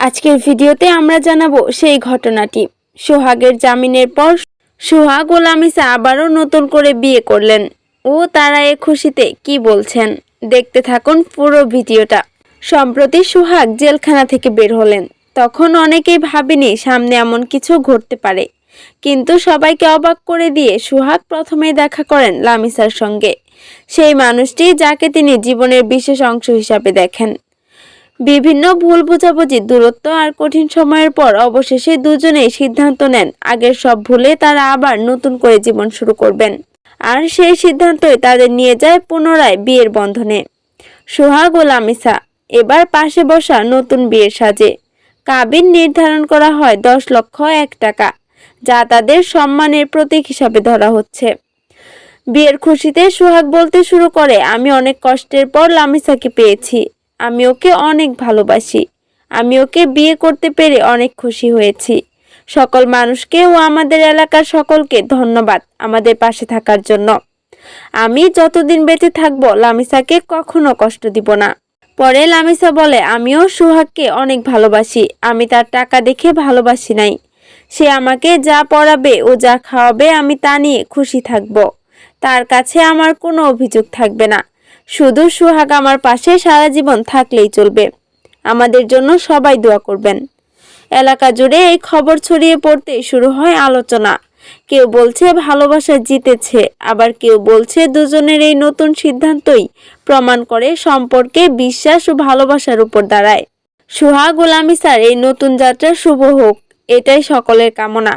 আজকের ভিডিওতে আমরা জানাব সেই ঘটনাটি। সোহাগের জামিনের পর সোহাগ ও লামিসা আবারও নতুন করে বিয়ে করলেন ও তারা এ খুশিতে কি বলছেন দেখতে থাকুন পুরো ভিডিওটা। সম্প্রতি সোহাগ জেলখানা থেকে বের হলেন। তখন অনেকেই ভাবেনি সামনে এমন কিছু ঘটতে পারে। কিন্তু সবাইকে অবাক করে দিয়ে সোহাগ প্রথমে দেখা করেন লামিসার সঙ্গে। সেই মানুষটি যাকে তিনি জীবনের বিশেষ অংশ হিসাবে দেখেন। বিভিন্ন ভুল বোঝাবুঝি, দূরত্ব আর কঠিন সময়ের পর অবশেষে দুজনেই সিদ্ধান্ত নেন, আগের সব ভুলে তারা আবার নতুন করে জীবন শুরু করবেন। আর সেই সিদ্ধান্তই তাদের নিয়ে যায় পুনরায় বিয়ের বন্ধনে। সোহাগ ও লামিসা এবার পাশে বসা নতুন বিয়ের সাজে। কাবিন নির্ধারণ করা হয় দশ লক্ষ এক টাকা, যা তাদের সম্মানের প্রতীক হিসাবে ধরা হচ্ছে। বিয়ের খুশিতে সোহাগ বলতে শুরু করে, আমি অনেক কষ্টের পর লামিসাকে পেয়েছি। আমি ওকে অনেক ভালোবাসি। আমি ওকে বিয়ে করতে পেরে অনেক খুশি হয়েছি। সকল মানুষকে ও আমাদের এলাকার সকলকে ধন্যবাদ আমাদের পাশে থাকার জন্য। আমি যতদিন বেঁচে থাকব লামিসাকে কখনো কষ্ট দিব না। পরে লামিসা বলে, আমিও সোহাগকে অনেক ভালোবাসি। আমি তার টাকা দেখে ভালোবাসি নাই। সে আমাকে যা পড়াবে ও যা খাওয়াবে আমি তা নিয়ে খুশি থাকব। তার কাছে আমার কোনো অভিযোগ থাকবে না। শুধু সোহাগ আমার পাশে সারা জীবন থাকলেই চলবে। আমাদের জন্য সবাই দোয়া করবেন। এলাকা জুড়ে এই খবর ছড়িয়ে পড়তে শুরু হয় আলোচনা। কেউ বলছে ভালোবাসা জিতেছে, আবার কেউ বলছে দুজনের এই নতুন সিদ্ধান্তই প্রমাণ করে সম্পর্কে বিশ্বাস ও ভালোবাসার উপর দাঁড়ায়। সোহাগ ও লামিসার এই নতুন যাত্রা শুভ হোক, এটাই সকলের কামনা।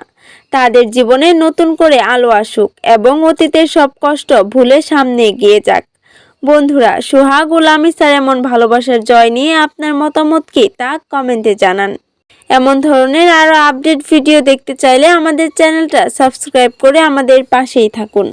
তাদের জীবনে নতুন করে আলো আসুক এবং অতীতের সব কষ্ট ভুলে সামনে এগিয়ে যাক। বন্ধুরা, সোহাগ ও লামিসার এমন ভালোবাসার জয় নিয়ে আপনার মতামত কি তা কমেন্টে জানান। এমন ধরনের আরও আপডেট ভিডিও দেখতে চাইলে আমাদের চ্যানেলটা সাবস্ক্রাইব করে আমাদের পাশেই থাকুন।